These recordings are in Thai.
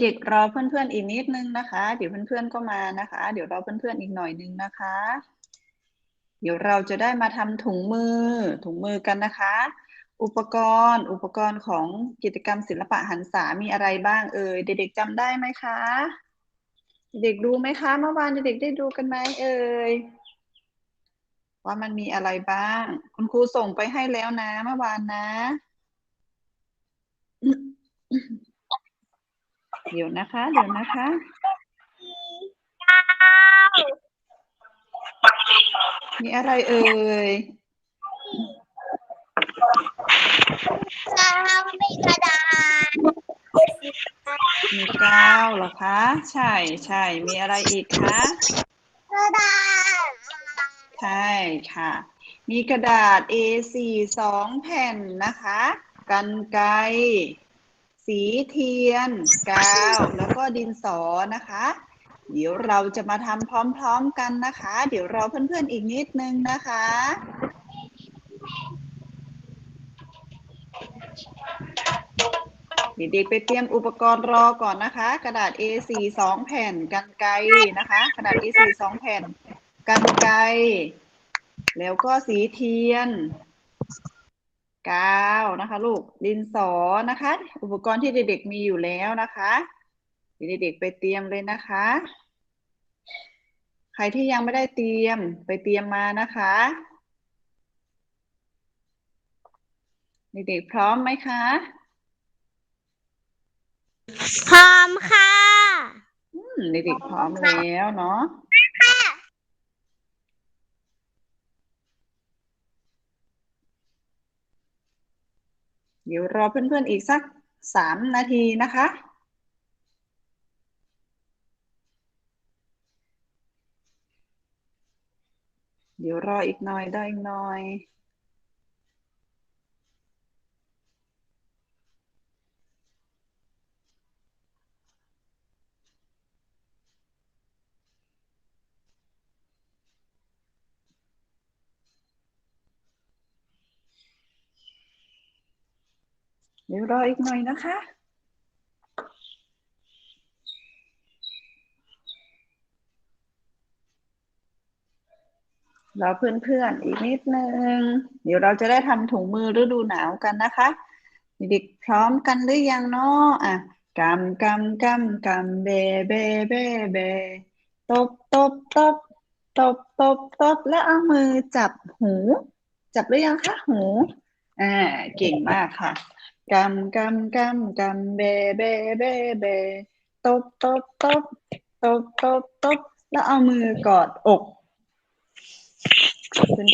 เด็กรอเพื่อนๆอีกนิดนึงนะคะ เดี๋ยวเพื่อนๆก็มานะคะ เดี๋ยวรอเพื่อนๆอีกหน่อยนึงนะคะ เดี๋ยวเราจะได้มาทำถุงมือถุงมือกันนะคะ อุปกรณ์ อุปกรณ์ของกิจกรรมศิลปะหันษามีอะไรบ้างเอ่ยเด็กๆจำได้ไหมคะ เด็กดูไหมคะเมื่อวานเด็กๆได้ดูกันไหมเอ่ยว่ามันมีอะไรบ้าง คุณครูส่งไปให้แล้วนะเมื่อวานนะ เดี๋ยวนะคะ เดี๋ยวนะคะมีอะไรเอ่ยเรามีกระดาษมีกาวเหรอคะ ใช่ใช่มีอะไรอีกคะกระดาษใช่ค่ะ มีกระดาษ A4 สองแผ่นนะคะ กันไกร สีเทียน กาวแล้วก็ดินสอนะคะ เดี๋ยวเราจะมาทำพร้อมๆกันนะคะ เดี๋ยวเรอเพื่อนๆอีกนิดนึงนะคะเด็กๆไปเตรียมอุปกรณ์รอก่อนนะคะ กระดาษ A4 สองแผ่นกันไกรนะคะ กระดาษ A4 สองแผ่นกันไกรแล้วก็สีเทียน กาวนะคะ ลูกดินสอนะคะ อุปกรณ์ที่เด็กๆมีอยู่แล้วนะคะเดี๋ยวเด็กๆไปเตรียมเลยนะคะ ใครที่ยังไม่ได้เตรียมไปเตรียมมานะคะเด็กๆพร้อมไหมคะพร้อมค่ะ อืมเด็กๆพร้อมแล้วเนาะ เดี๋ยวรอเพื่อนๆอีกสักสามนาทีนะคะเดี๋ยวรออีกหน่อยได้อีกหน่อย เดี๋ยวรออีกหน่อยนะคะรอเพื่อนๆอีกนิดนึง เดี๋ยวเราจะได้ทำถุงมือฤดูหนาวกันนะคะ เด็กๆพร้อมกันหรือยังเนาะอะกำกำกำกำเบเบเบเบตบตบตบตบตบตบแล้วเอามือจับหู จับหรือยังคะหู อ่า เก่งมากค่ะ กำกำกำกำเบเบเบเบตบตบตบตบตบตบแล้วเอามือกอดอก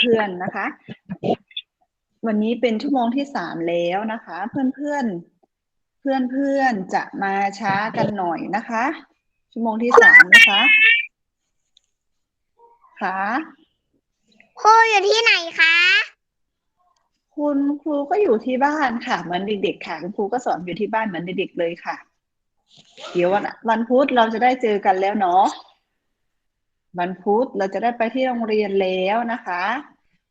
เพื่อนๆนะคะ วันนี้เป็นชั่วโมงที่สามแล้วนะคะ เพื่อนๆ เพื่อนๆจะมาช้ากันหน่อยนะคะ ชั่วโมงที่สามนะคะค่ะครูอยู่ที่ไหนคะ คุณครูก็อยู่ที่บ้านค่ะ เหมือนเด็กๆค่ะคุณครูก็สอนอยู่ที่บ้านเหมือนเด็กๆเลยค่ะ เดี๋ยววันวันพุธเราจะได้เจอกันแล้วเนาะวันพุธเราจะได้ไปที่โรงเรียนแล้วนะคะ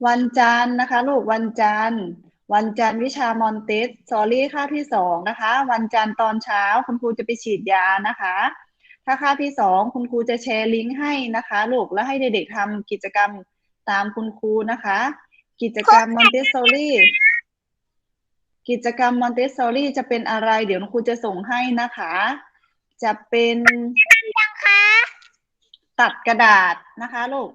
วันจันทร์นะคะ ลูกวันจันทร์ วันจันทร์วิชามอนเตสซอรี่คาที่สองนะคะ วันจันทร์ตอนเช้าคุณครูจะไปฉีดยานะคะ ถ้าคาที่สองคุณครูจะแชร์ลิงก์ให้นะคะ ลูกแล้วให้เด็กๆทำกิจกรรมตามคุณครูนะคะ กิจกรรมมอนเตสซอรี่กิจกรรมมอนเตสซอรี่จะเป็นอะไร เดี๋ยวคุณครูจะส่งให้นะคะ จะเป็นยังคะตัดกระดาษนะคะลูก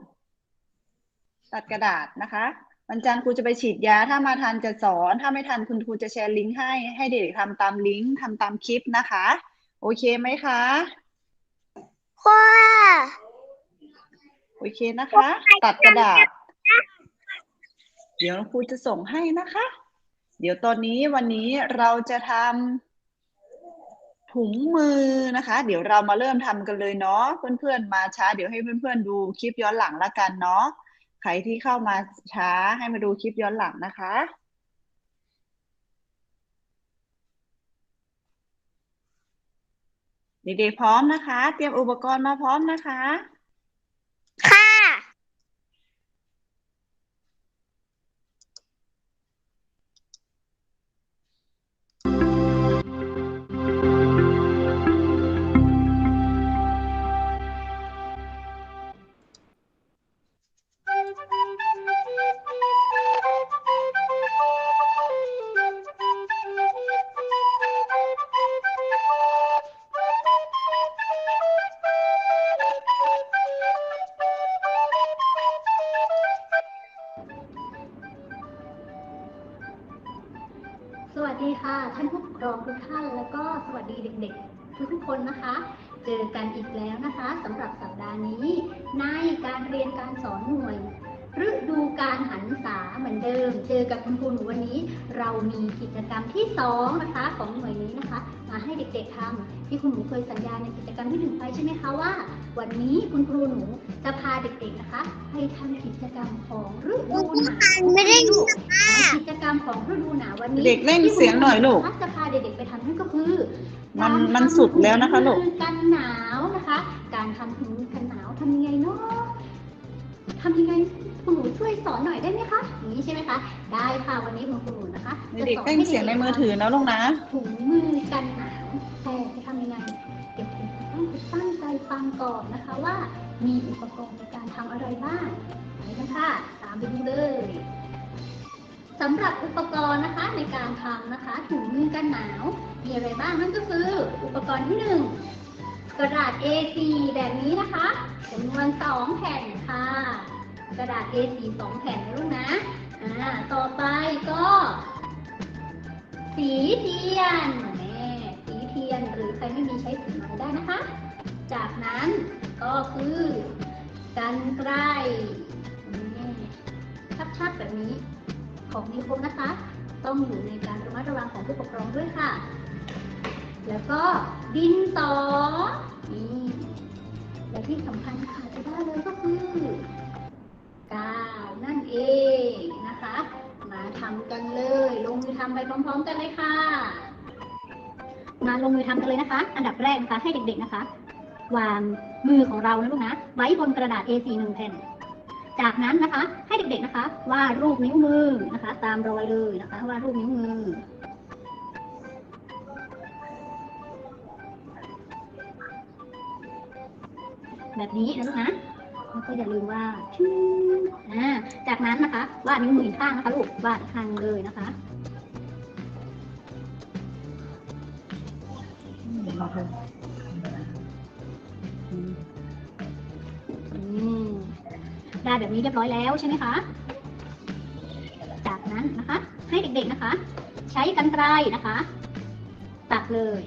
ตัดกระดาษนะคะวันจันทร์ครูจะไปฉีดยา ถ้ามาทันจะสอน ถ้าไม่ทันคุณครูจะแชร์ลิงก์ให้ ให้เด็กๆทำตามลิงก์ทำตามคลิปนะคะ โอเคไหมคะครูโอเคนะคะ ตัดกระดาษ เดี๋ยวครูจะส่งให้นะคะ เดี๋ยวตอนนี้วันนี้เราจะทำถุงมือนะคะ เดี๋ยวเรามาเริ่มทำกันเลยเนาะเพื่อนๆมาช้า เดี๋ยวให้เพื่อนๆดูคลิปย้อนหลังละกันเนาะใครที่เข้ามาช้าให้มาดูคลิปย้อนหลังนะคะเด็กๆพร้อมนะคะ เตรียมอุปกรณ์มาพร้อมนะคะ ค่ะ ค่ะ ท่านผู้ปกครองทุกท่าน แล้วก็สวัสดีเด็กๆ ทุกๆคนนะคะ เจอกันอีกแล้วนะคะสำหรับสัปดาห์นี้ ในการเรียนการสอนหน่วยฤดูการหันษาเหมือนเดิม เจอกับคุณครูหนูวันนี้ เรามีกิจกรรมที่สองนะคะของหน่วยนี้นะคะ มาให้เด็กๆทำที่คุณหนูเคยสัญญาในกิจกรรมที่หนึ่งไปใช่ไหมคะว่า วันนี้คุณครูหนูจะพาเด็กๆนะคะ ไปทำกิจกรรมของฤดูหนาวไม่ได้ยินกิจกรรมของฤดูหนาววันนี้เด็กเร่งเสียงหน่อยลูกที่คุณครูจะพาเด็กๆไปทำนั่นก็คือมันการมันสุดแล้วนะคะลูกทำถุงมือกันหนาวนะคะ การทำถุงมือกันหนาวทำยังไงเนาะทำยังไงคุณหนูช่วยสอนหน่อยได้ไหมคะอย่างนี้ใช่ไหมคะ ได้ค่ะวันนี้คุณครูนะคะจะเด็กสอนเร่งให้เสียงในมือถือนะลูกนะถุงมือกันหนาว ฟังก่อนนะคะว่ามีอุปกรณ์ในการทำอะไรบ้างไปกันค่ะตามไปดูเลยสำหรับอุปกรณ์นะคะในการทำนะคะถุงมือกันหนาวมีอะไรบ้างนั่นก็คือ อุปกรณ์ที่หนึ่งกระดาษ A4 แบบนี้นะคะจำนวนสองแผ่นค่ะ กระดาษ A4 สองแผ่นนะลูกนะอ่าต่อไปก็ สีเทียนแม่สีเทียนหรือใครไม่มีใช้สีไม้ได้นะคะ จากนั้นก็คือกันไกลนี่ชับๆแบบนี้ของมีคมนะคะ ต้องอยู่ในการระมัดระวังของผู้ปกครองด้วยค่ะ แล้วก็ดินสอนี่และที่สำคัญค่ะจะได้เลยก็คือกาวนั่นเองนะคะ มาทำกันเลย ลงมือทำไปพร้อม ๆ กันเลยค่ะ มาลงมือทำกันเลยนะคะ อันดับแรกนะคะให้เด็กๆนะคะ วางมือของเรานะลูกนะ ไว้บนกระดาษ A4 หนึ่งแผ่น จากนั้นนะคะ ให้เด็กๆนะคะวาดรูปนิ้วมือนะคะ ตามรอยเลยนะคะวาดรูปนิ้วมือแบบนี้นะลูกนะแล้วก็อย่าลืมว่าชื่ออ่า จากนั้นนะคะ วาดนิ้วมือข้างนะคะลูก วาดข้างเลยนะคะอื ได้แบบนี้เรียบร้อยแล้วใช่ไหมคะ จากนั้นนะคะ ให้เด็กๆนะคะ ใช้กรรไกรนะคะ ตัดเลย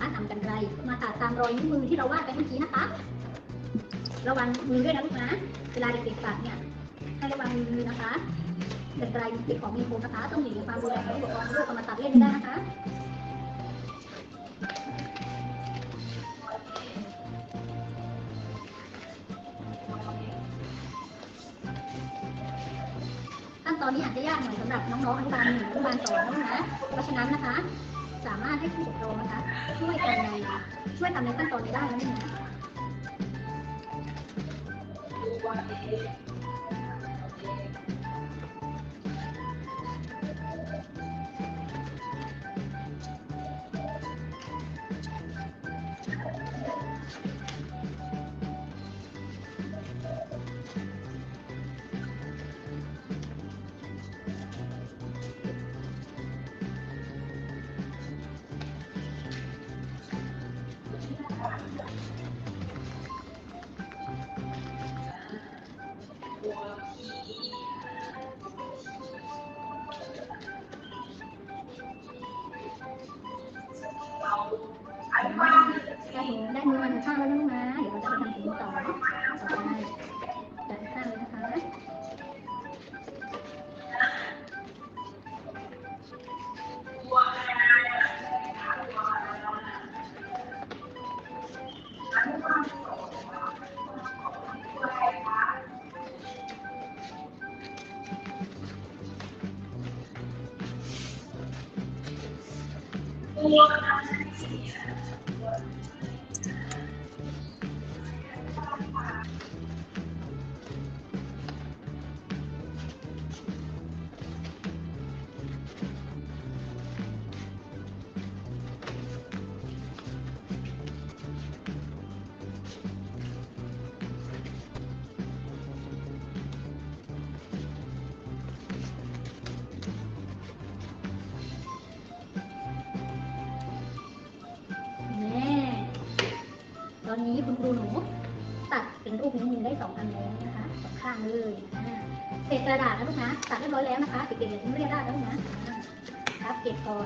อะนำกรรไกรมาตัดตามรอยนิ้วมือที่เราวาดไปเมื่อกี้นะคะ ระวังมือด้วยนะลูกนะ เวลาเด็กๆตัดเนี่ยให้ระวังมือนะคะกรรไกรเป็นของมีคมนะคะ ต้องหนีความดูแลของผู้ปกรองลูกเอามาตัดเล่นไม่ได้นะคะากหน่อยสำหรับน้องๆอนุบาลหนึ่งอนุบาลสองนะลูกนะเพราะฉะนั้นนะคะ สามารถให้ผู้ปกครองนะคะ ช่วยกันในช่วยทำในขั้นตอนนี้ได้นะนี่นะ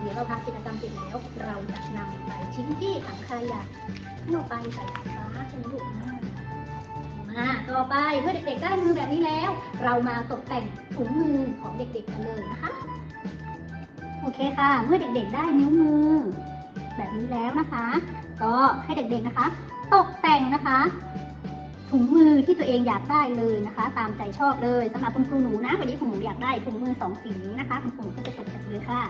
ดี๋ยวเราทำกิจกรรมเสร็จแล้ว เราจะนำไปทิ้งที่ถังขยะให้าไปใส่ฟ้าใช่ไหมลูกอ่ามาต่อไปเมื่อเด็กๆได้มือแบบนี้แล้ว เรามาตกแต่งถุงมือของเด็กๆกันเลยนะคะ โอเคค่ะ เมื่อเด็กๆได้นิ้วมือ แบบนี้แล้วนะคะ ก็ให้เด็กๆนะคะ ตกแต่งนะคะถุงมือที่ตัวเองอยากได้เลยนะคะ ตามใจชอบเลยสำหรับคุณครูหนูนะวันนี้คุณหนูอยากได้ถุงมือสองสีนี้นะคะคุณครูก็จะตกแต่งเลยค่ะ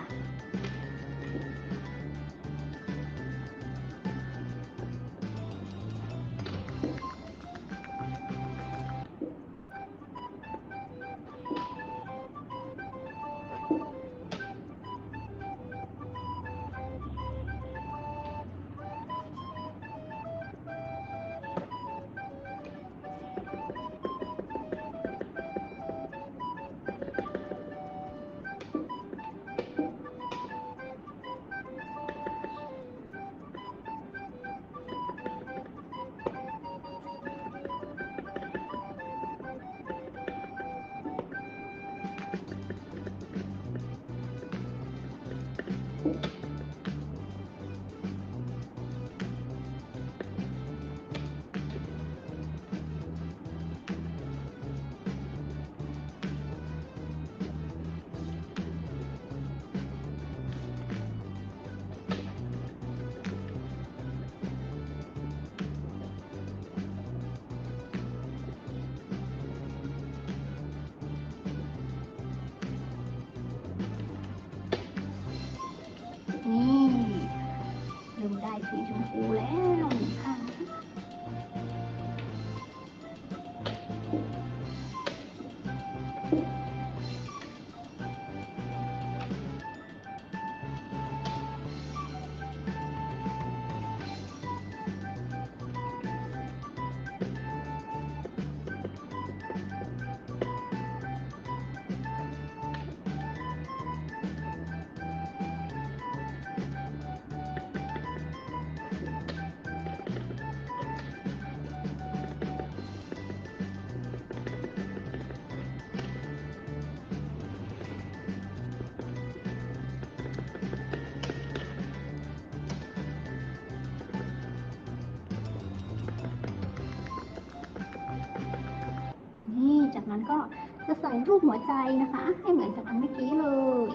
นั้นก็จะใส่รูปหัวใจนะคะ ให้เหมือนกับอันเมื่อกี้เลย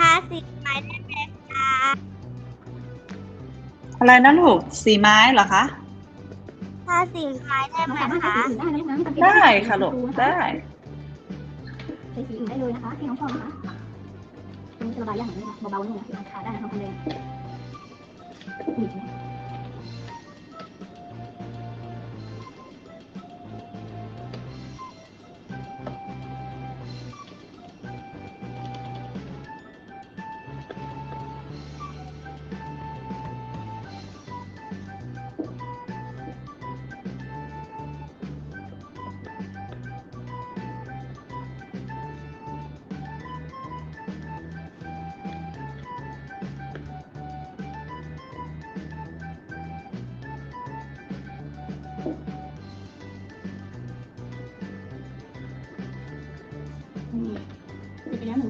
ห้าสิบไม้ได้ไหมคะอะไรนะลูกสีไม้เหรอคะ ห้าสิบไม้ได้น้องไหมสามารถใช้คะสีอื่นได้นะลูกนะจำเป็นได้ม่ค่ะลูกต้องเป็นสีชมพูนได้ใช้สีอื่นได้เลยนะคะที่น้องชอบนะคะตรงนี้จะระบายยากหน่อยนะเบาๆนี่นะสีขาได้นะน้องคนเลยนี่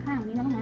ข้างนี้นะลูกนะ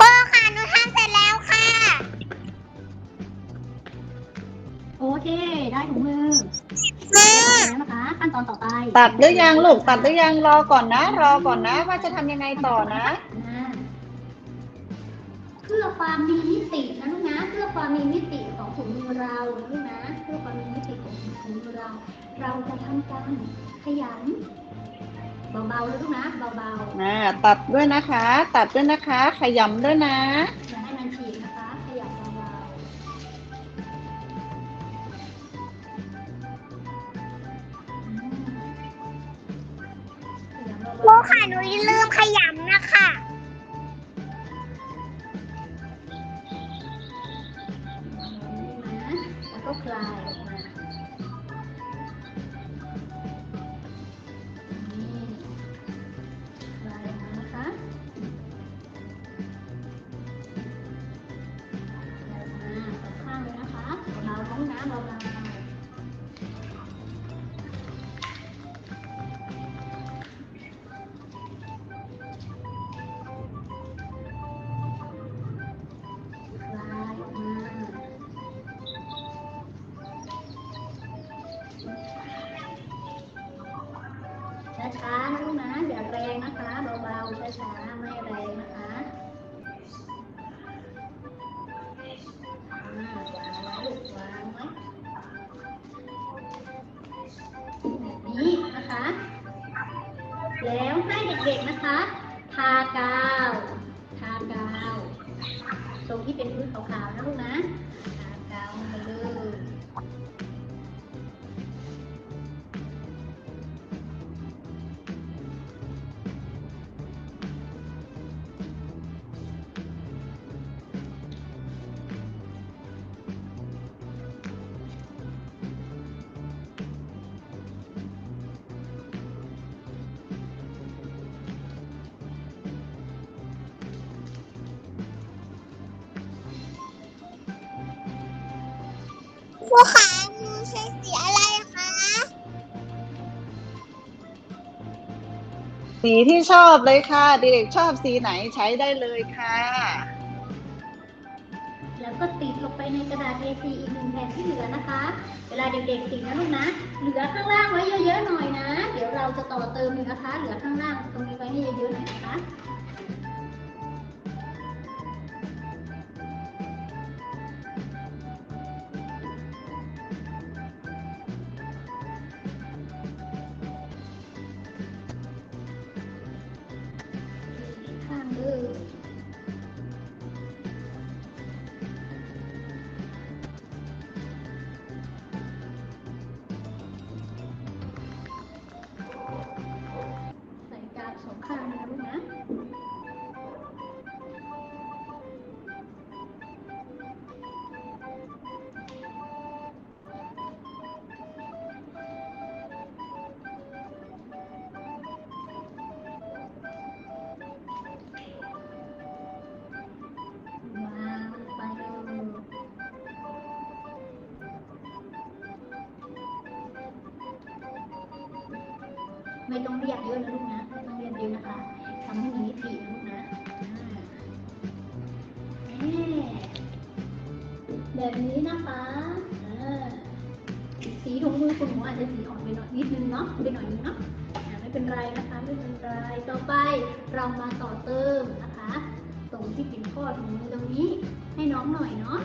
พ่อค่ะหนูทำเสร็จแล้วค่ะ โอเค ได้ถุงมือแล้วนะคะ ขั้นตอนต่อไปตัดหรือยังลูกตัดหรือยังรอก่อนนะ รอก่อนนะ ว่าจะทำยังไงต่อนะ อ่าเพื่อความมีมิตินะลูกนะ เพื่อความมีมิติของถุงมือเรานะลูกนะ เพื่อความมีมิติของถุงมือเรา เราจะทำการขยัน เบาๆเลยลูกนะเบาๆอ่าตัดด้วยนะคะ ตัดด้วยนะคะ ขยำด้วยนะอย่าให้มันฉีกนะคะขยับเบาๆอืมขยับเบาๆพ่อค่ะหนูลืมขยำนะคะ เด็กๆนะคะ สีที่ชอบเลยค่ะ เด็กๆชอบสีไหนใช้ได้เลยค่ะ แล้วก็ติดลงไปในกระดาษ A4 อีกหนึ่งแผ่นที่เหลือนะคะ เวลาเด็กๆติดนะลูกนะ เหลือข้างล่างไว้เยอะๆหน่อยนะ เดี๋ยวเราจะต่อเติมเลยนะคะ เหลือข้างล่างตรงนี้ไว้ให้เยอะๆหน่อยนะคะ ไม่ต้องเรียกเยอะนะลูกนะไม่ต้องเรียกเยอะนะคะทำให้มีมิตินะลูกนะแบบนี้นะคะสีถุงมือคุณหนูอาจจะสีอ่อนไปหน่อยนิดนึงเนาะไปหน่อยนึงเนาะไม่เป็นไรนะคะไม่เป็นไรต่อไปเรามาต่อเติมนะคะ ตรงที่เป็นข้อถุงมือตรงนี้ให้น้องหน่อยเนาะ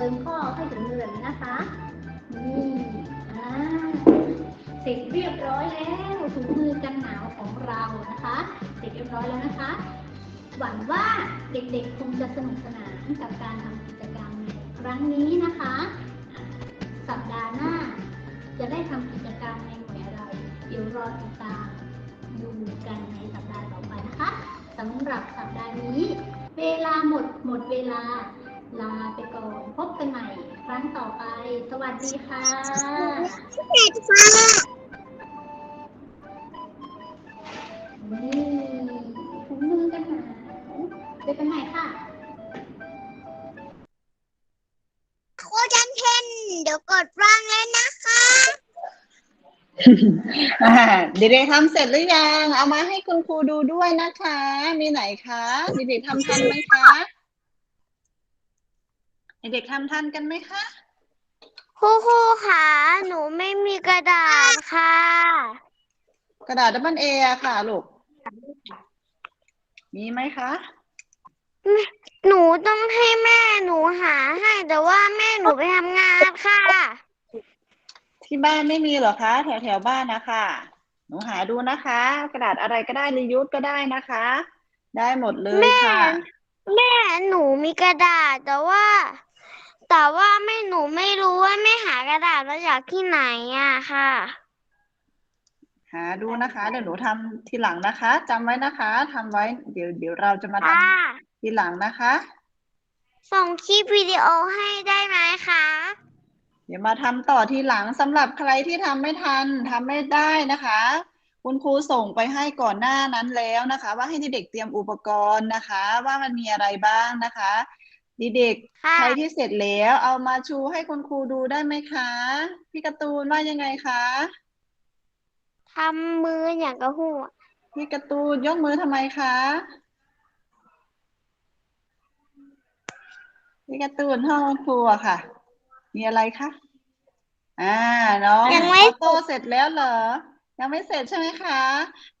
เติมข้อให้ถึงมือแบบนี้นะคะ นี่อ่าเสร็จเรียบร้อยแล้วถุงมือกันหนาวของเรานะคะ เสร็จเรียบร้อยแล้วนะคะ หวังว่าเด็กๆคงจะสนุกสนานกับการทำกิจกรรมในครั้งนี้นะคะ สัปดาห์หน้า จะได้ทำกิจกรรมในหน่วยอะไรเดี๋ยวรอติดตามดูกันในสัปดาห์ต่อไปนะคะสำหรับสัปดาห์นี้ เวลาหมดหมดเวลา ลาไปก่อน พบกันใหม่ครั้งต่อไป สวัสดีค่ะเด็กค่ะนี่ถุงมือกันหนาวเจอกันใหม่ค่ะครูจันเพนเดี๋ยวกดฟังเลยนะคะอ่าเด็กๆทำเสร็จหรือยัง เอามาให้คุณครูดูด้วยนะคะ มีไหนคะเด็กๆทำทันไหมคะ เด็กๆทำทันกันไหมคะครูครูค่ะหนูไม่มีกระดาษค่ะ กระดาษดับเบิลเอะค่ะลูกมีไหมคะ หนูต้องให้แม่หนูหาให้แต่ว่าแม่หนูไปทำงานค่ะ ที่บ้านไม่มีเหรอคะแถวแถวๆบ้านนะคะหนูหาดูนะคะ กระดาษอะไรก็ได้รียูสก็ได้นะคะ ได้หมดเลยค่ะ แม่หนูมีกระดาษแต่ว่า แต่ว่าแม่หนูไม่รู้ว่าแม่หากระดาษมาจากที่ไหนอะค่ะ หาดูนะคะเดี๋ยวหนูทำทีหลังนะคะจำไว้นะคะทำไว้เดี๋ยวเดี๋ยวเราจะมาทค่ะำทีหลังนะคะ ส่งคลิปวิดีโอให้ได้ไหมคะ เดี๋ยวมาทำต่อทีหลังสำหรับใครที่ทำไม่ทันทำไม่ได้นะคะ คุณครูส่งไปให้ก่อนหน้านั้นแล้วนะคะ ว่าให้เด็กๆเตรียมอุปกรณ์นะคะ ว่ามันมีอะไรบ้างนะคะ เด็กๆค่ะ ใครที่เสร็จแล้ว เอามาชูให้คุณครูดูได้ไหมคะ พี่การ์ตูนว่ายังไงคะ ทำมืออย่างกระหัวพี่การ์ตูนยกมือทำไมคะ พี่การ์ตูนห้องครัวค่ะ มีอะไรคะ อ่า น้องยังไม่ ออโต้เสร็จแล้วเหรอ ยังไม่เสร็จใช่ไหมคะ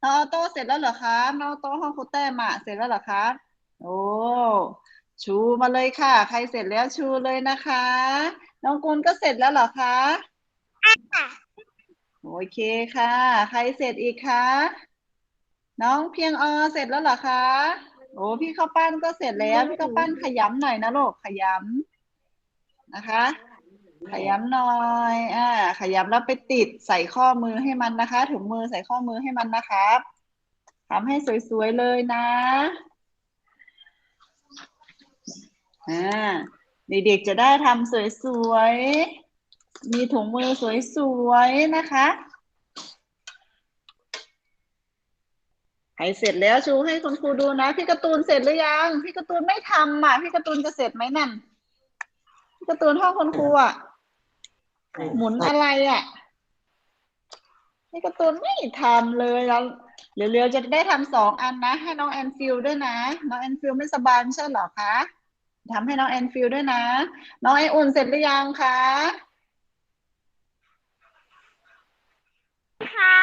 น้องออโต้เสร็จแล้วเหรอคะ น้องออโต้ห้องครูแต้มอะเสร็จแล้วเหรอคะ โอ้ ชูมาเลยค่ะ ใครเสร็จแล้วชูเลยนะคะ น้องกุลก็เสร็จแล้วเหรอคะโอเคค่ะ ใครเสร็จอีกคะน้องเพียงอเสร็จแล้วเหรอคะโอ้พี่ข้าวปั้นก็เสร็จแล้วพี่ข้าวปั้นขยำหน่อยนะลูกขยำนะคะ ขยำหน่อยอ่าขยำแล้วไปติดใส่ข้อมือให้มันนะคะถุงมือใส่ข้อมือให้มันนะครับทำให้สวยๆเลยนะ อ่าเด็กๆจะได้ทำสวยๆ มีถุงมือสวยๆ นะคะใครเสร็จแล้วชูให้คุณครูดูนะ พี่การ์ตูนเสร็จหรือยัง พี่การ์ตูนไม่ทำอะ พี่การ์ตูนจะเสร็จไหมนั่น พี่การ์ตูนห้องคุณครูอะ หมุนอะไรอะ พี่การ์ตูนไม่ทำเลยแล้วเร็วๆจะได้ทำสองอันนะ ให้น้องแอนฟิลด้วยนะ น้องแอนฟิลไม่สบายใช่หรอคะ ทำให้น้องแอนฟิลด้วยนะ น้องไออุ่นเสร็จหรือยังคะ ค่ะ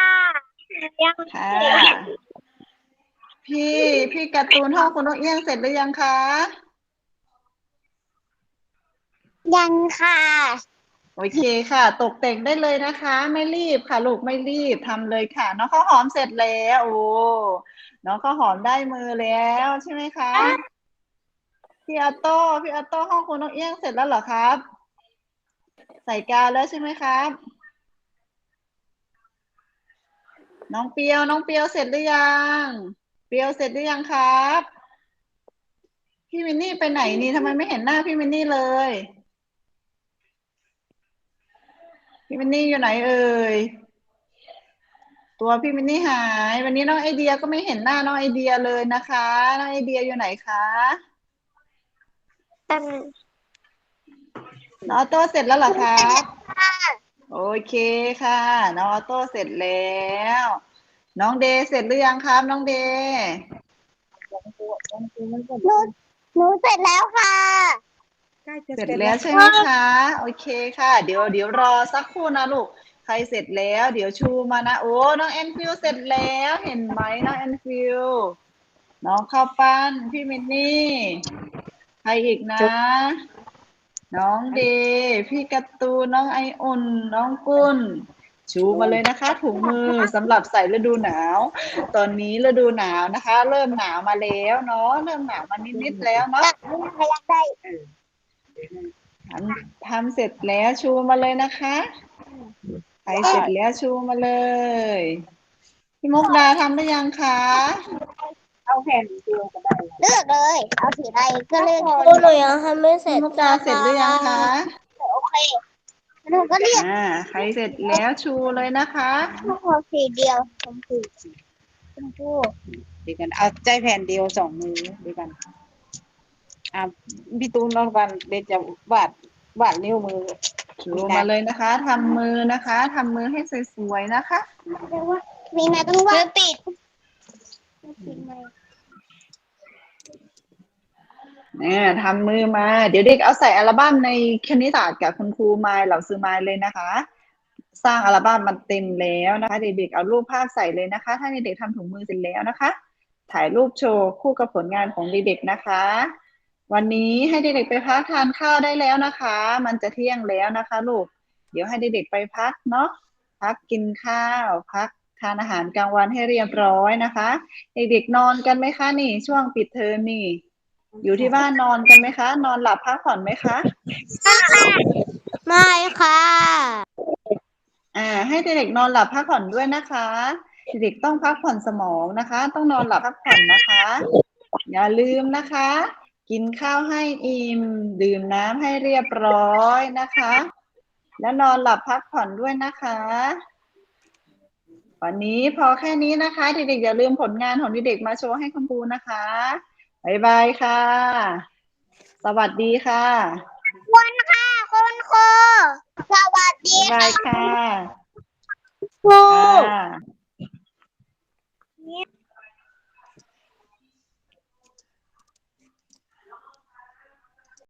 ยังค่ะ พี่พี่การ์ตูนห้องคุณนกเอี้ยงเสร็จหรือยังคะ ยังค่ะ โอเคค่ะ ตกแต่งได้เลยนะคะ ไม่รีบค่ะ ลูกไม่รีบทำเลยค่ะ น้องข้าวหอมเสร็จแล้ว โอ้ น้องข้าวหอมได้มือแล้วใช่ไหมคะ พี่ออโต้พี่ออโต้ห้องคุณนกเอี้ยงเสร็จแล้วเหรอครับ ใส่กาแล้วใช่ไหมครับ น้องเปียว น้องเปียวเสร็จหรือยัง เปียวเสร็จหรือยังครับ พี่มินนี่ไปไหนนี่ทำไมไม่เห็นหน้าพี่มินนี่เลย พี่มินนี่อยู่ไหนเอ่ยตัวพี่มินนี่หาย วันนี้น้องไอเดียก็ไม่เห็นหน้าน้องไอเดียเลยนะคะ น้องไอเดียอยู่ไหนคะ เป็นน้องออโต้เสร็จแล้วเหรอคะโอเคค่ะ น้องออโต้เสร็จแล้ว น้องเดย์เสร็จหรือยังครับ น้องเดย์หนูหนูเสร็จแล้วค่ะเสร็จแล้วใช่ไหมคะ โอเคค่ะ เดี๋ยวเดี๋ยวรอสักครู่นะลูก ใครเสร็จแล้ว เดี๋ยวชูมานะ โอ้ น้องแอนฟิลเสร็จแล้ว เห็นไหมน้องแอนฟิลน้องข้าวปั้น พี่มินนี่ ใครอีกนะ น้องเดย์พี่การ์ตูนน้องไออุ่น น้องกุลชูมาเลยนะคะ ถุงมือสำหรับใส่ฤดูหนาว ตอนนี้ฤดูหนาวนะคะ เริ่มหนาวมาแล้วเนาะเริ่มหนาวมานิดๆแล้วเนาะพยักได้ำทำเสร็จแล้วชูมาเลยนะคะใครเสร็จแล้วชูมาเลย พี่มุกดาทำได้ยังคะ เอาแผ่นเดียวก็ได้เลือกเลย เอาสีใดก็เลือกครูหนูยังทำไม่เสร็พี่จมุกดาเสร็จหรือยังคะโอเคหนูก็เลือกอ่าใครเสร็จแล้วชูเลยนะคะพอสีเดียวชมพูชมพูเดียวกันเอาใจแผ่นเดียวสองมือเดียวกันอะพี่ตูนนอนกันเดี๋ยวจะวาดวาดนิ้วมือชูมาเลยนะคะทำมือนะคะทำมือให้สวยๆนะคะ มีไหมต้องว่าปิดเนี่ยทำมือมา เดี๋ยวเด็กเอาใส่อัลบั้มในคณิตศาสตร์กับคุณครูมายเหล่าซื้อมายเลยนะคะ สร้างอัลบั้มมันเต็มแล้วนะคะ เด็กๆเอารูปภาพใส่เลยนะคะ ถ้าเด็กๆทำถุงมือเสร็จแล้วนะคะ ถ่ายรูปโชว์คู่กับผลงานของเด็กๆนะคะ วันนี้ให้เด็กๆไปพักทานข้าวได้แล้วนะคะ มันจะเที่ยงแล้วนะคะลูก เดี๋ยวให้เด็กๆไปพักเนาะพักกินข้าวพักานอาหารกลางวันให้เรียบร้อยนะคะเด็กๆนอนกันไหมคะนี่ ช่วงปิดเทอมนี่ อยู่ที่บ้านนอนกันไหมคะ นอนหลับพักผ่อนไหมคะไม่ค่ะอ่าให้เด็กๆนอนหลับพักผ่อนด้วยนะคะเด็กๆต้องพักผ่อนสมองนะคะ ต้องนอนหลับพักผ่อนนะคะ อย่าลืมนะคะ กินข้าวให้อิ่มดื่มน้ำให้เรียบร้อยนะคะ และนอนหลับพักผ่อนด้วยนะคะ วันนี้พอแค่นี้นะคะ เด็กๆอย่าลืมผลงานของเด็กๆมาโชว์ให้คุณครูนะคะบ๊ายบายค่ะ สวัสดีค่ะคุณค่ะคุณครูสวัสดีบ๊ายบายค่ะครูค่ะ